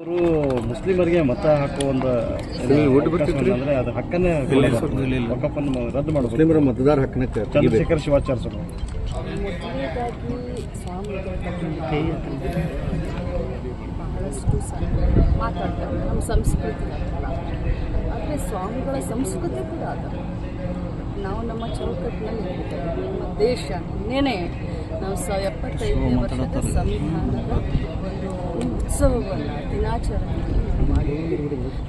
ಅವರು ಮುಸ್ಲಿಮರಿಗೆ ಮತ ಹಾಕುವ ಒಂದು ಅಂದ್ರೆ ಅದು ಹಕ್ಕನ್ನೇ ಒಕ್ಕಪ್ಪನ್ನು ರದ್ದು ಮಾಡಬೇಕು ಮುಸ್ಲಿಮರ ಮತದಾರ ಹಕ್ಕನ ಚಂದ್ರಶೇಖರ್ ಶಿವಾಚಾರ್ಯ ಬಗ್ಗೆ ಬಹಳಷ್ಟು ಮಾತಾಡ್ತಾರೆ ನಮ್ಮ ಸಂಸ್ಕೃತಿ ಆದರೆ ಸ್ವಾಮಿಗಳ ಸಂಸ್ಕೃತಿ ಕೂಡ ಅದ. ನಾವು ನಮ್ಮ ಚೌಕಟ್ಟಿನಲ್ಲಿ ನಮ್ಮ ದೇಶ ನಿನ್ನೆನೆ ನಾವು ಸ ಎಪ್ಪತ್ತೈದನೇ ವರ್ಷದ ಸಂವಿಧಾನದ ಒಂದು ಉತ್ಸವವನ್ನು ದಿನಾಚರಣೆಯನ್ನು ಮಾಡಿ.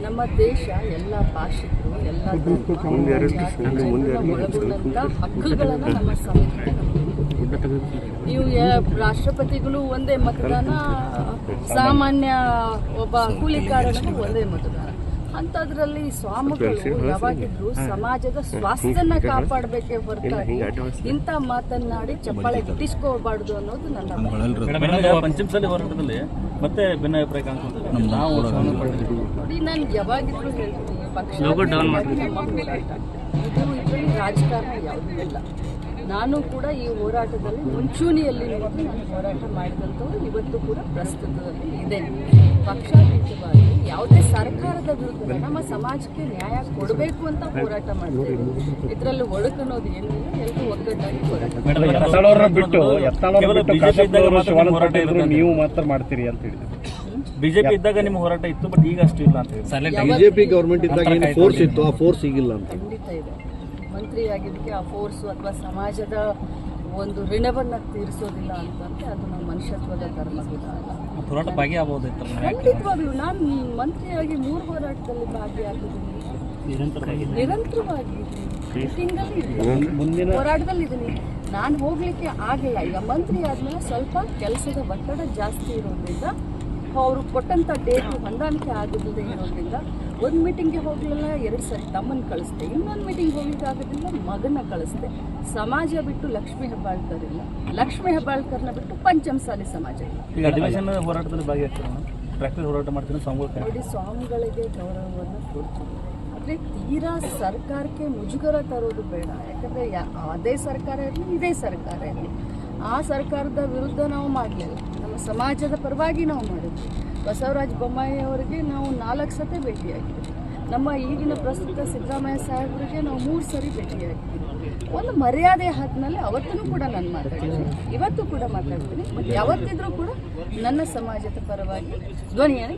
ನಮ್ಮ ದೇಶ ಎಲ್ಲ ಭಾಷಿಕರು ಎಲ್ಲ ಒಳಗೊಂಡಂಥ ಹಕ್ಕುಗಳನ್ನು ನಮ್ಮ ಸಂವಿಧಾನ ನೀವು ರಾಷ್ಟ್ರಪತಿಗಳು ಒಂದೇ ಮತದಾನ ಸಾಮಾನ್ಯ ಒಬ್ಬ ಕೂಲಿಕಾರನಿಗೂ ಒಂದೇ ಮತದಾನ. ಅಂಥದ್ರಲ್ಲಿ ಸ್ವಾಮಿಗಳು ಯಾವಾಗಿದ್ರು ಸಮಾಜದ ಸ್ವಾಸ್ಥ್ಯನ ಕಾಪಾಡಬೇಕೇ ಹೊರತಾಗಿ ಇಂಥ ಮಾತನ್ನಾಡಿ ಚಪ್ಪಾಳೆ ಗಿಟ್ಟಿಸ್ಕೋಬಾರ್ದು ಅನ್ನೋದು ನನ್ನ ಹೋರಾಟದಲ್ಲಿ ಮತ್ತೆ ಭಿನ್ನ ಅಭಿಪ್ರಾಯ ಕಾಣಿಸುತ್ತದೆ ನಾವು ನೋಡಿ ನಾನು ಯಾವಾಗಿದ್ರು ಹೇಳ್ತೀನಿ ಪಕ್ಷ ಇದು ಇದರಲ್ಲಿ ರಾಜಕಾರಣ ಯಾವುದೂ ಇಲ್ಲ. ನಾನು ಕೂಡ ಈ ಹೋರಾಟದಲ್ಲಿ ಮುಂಚೂಣಿಯಲ್ಲಿ ನಿಂತು ನಾನು ಹೋರಾಟ ಮಾಡಿದಂಥವ್ರು ಇವತ್ತು ಕೂಡ ಪ್ರಸ್ತುತದಲ್ಲಿ ಇದೆ. ಪಕ್ಷಾತೀತವಾಗಿ ಯಾವುದೇ ಸರ್ಕಾರದ ವಿರುದ್ಧ ನಮ್ಮ ಸಮಾಜಕ್ಕೆ ನ್ಯಾಯ ಕೊಡಬೇಕು ಅಂತ ಹೋರಾಟ ಮಾಡ್ತೀವಿ ಇದರಲ್ಲಿ ಒಳಕನ್ನೋದು ಏನಿಲ್ಲ ಎಲ್ಲರೂ ಒಗ್ಗಟ್ಟಾಗಿ ಹೋರಾಟ ನೀವು ಮಾತ್ರ ಮಾಡ್ತೀರಿ ಅಂತ ಹೇಳಿದ್ರು. ಬಿಜೆಪಿ ಇದ್ದಾಗ ನಿಮ್ಮ ಹೋರಾಟ ಇತ್ತು ಬಟ್ ಈಗ ಅಷ್ಟು ಇಲ್ಲ ಅಂತ ಹೇಳಿ ಬಿಜೆಪಿ ಗವರ್ಮೆಂಟ್ ಇದ್ದಾಗ ಏನು ಫೋರ್ಸ್ ಇತ್ತು ಆ ಫೋರ್ಸ್ ಈಗಿಲ್ಲ ಅಂತ. ಖಂಡಿತ ಇದೆ. ಮಂತ್ರಿ ಆಗಿದ್ದಕ್ಕೆ ಆ ಫೋರ್ಸು ಅಥವಾ ಸಮಾಜದ ಒಂದು ಋಣವನ್ನು ತೀರಿಸೋದಿಲ್ಲ ಅಂತಂದರೆ ಅದು ನಮ್ಮ ಮನುಷ್ಯತ್ವದ ಧರ್ಮ ಹೋರಾಟ ಭಾಗಿಯಾಗಬಹುದಿತ್ತು ಖಂಡಿತವಾಗ್ಲೂ. ನಾನು ಮಂತ್ರಿಯಾಗಿ ಮೂರು ಹೋರಾಟದಲ್ಲಿ ಭಾಗಿಯಾಗಿದ್ದೀನಿ. ನಿರಂತರವಾಗಿ ಹೋರಾಟದಲ್ಲಿ ಇದ್ದೀನಿ. ನಾನು ಹೋಗ್ಲಿಕ್ಕೆ ಆಗಿಲ್ಲ. ಈಗ ಮಂತ್ರಿ ಆದಮೇಲೆ ಸ್ವಲ್ಪ ಕೆಲಸದ ಒತ್ತಡ ಜಾಸ್ತಿ ಇರೋದ್ರಿಂದ ಅವರು ಕೊಟ್ಟಂತ ಡೇಟ್ ಹೊಂದಾಣಿಕೆ ಆಗದಿಲ್ಲದೆ ಇರೋದ್ರಿಂದ ಒಂದು ಮೀಟಿಂಗ್ಗೆ ಹೋಗಲಿಲ್ಲ ಎರಡು ಸರಿ ತಮ್ಮನ್ನ ಕಳಿಸ್ದೆ. ಇನ್ನೊಂದು ಮೀಟಿಂಗ್ ಹೋಗ್ಲಿಕ್ಕೆ ಆಗೋದಿಲ್ಲ ಮಗನ ಕಳಿಸ್ದೆ. ಸಮಾಜ ಬಿಟ್ಟು ಲಕ್ಷ್ಮೀ ಹೆಬ್ಬಾಳ್ಕರ್ ಇಲ್ಲ ಲಕ್ಷ್ಮೀ ಹೆಬ್ಬಾಳ್ಕರ್ನ ಬಿಟ್ಟು ಪಂಚಮಸಾಲಿ ಸಮಾಜ. ಇಲ್ಲ ಈಗ ಅಧಿವೇಶನ ಹೋರಾಟದಲ್ಲಿ ಭಾಗಿಯಾಗ್ತಾರೆ ಹೋರಾಟ ಮಾಡ್ತೀನಿ ನೋಡಿ ಸ್ವಾಮಿಗಳಿಗೆ ಗೌರವವನ್ನು ಕೊಡ್ತೀವಿ. ಆದರೆ ತೀರಾ ಸರ್ಕಾರಕ್ಕೆ ಮುಜುಗರ ತರೋದು ಬೇಡ. ಯಾಕಂದರೆ ಅದೇ ಸರ್ಕಾರ ಇರಲಿ ಇದೇ ಸರ್ಕಾರ ಇರಲಿ. ಆ ಸರ್ಕಾರದ ವಿರುದ್ಧ ನಾವು ಮಾಡಲಿಲ್ಲ ನಮ್ಮ ಸಮಾಜದ ಪರವಾಗಿ ನಾವು ಮಾಡಿದ್ವಿ ಬಸವರಾಜ ಬೊಮ್ಮಾಯಿಯವರಿಗೆ ನಾವು ನಾಲ್ಕು ಸತಿ ಭೇಟಿಯಾಗಿದ್ದೀವಿ ನಮ್ಮ ಈಗಿನ ಪ್ರಸ್ತುತ ಸಿದ್ದರಾಮಯ್ಯ ಸಾಹೇಬರಿಗೆ ನಾವು ಮೂರು ಸರಿ ಭೇಟಿಯಾಗಿದ್ದೀವಿ ಒಂದು ಮರ್ಯಾದೆ ಹತ್ತಿನಲ್ಲಿ ಅವತ್ತೂ ಕೂಡ ನಾನು ಮಾತಾಡ್ತೀನಿ. ಇವತ್ತು ಕೂಡ ಮಾತಾಡ್ತೀನಿ. ಮತ್ತು ಯಾವತ್ತಿದ್ರೂ ಕೂಡ ನನ್ನ ಸಮಾಜದ ಪರವಾಗಿ ಧ್ವನಿಯನ್ನು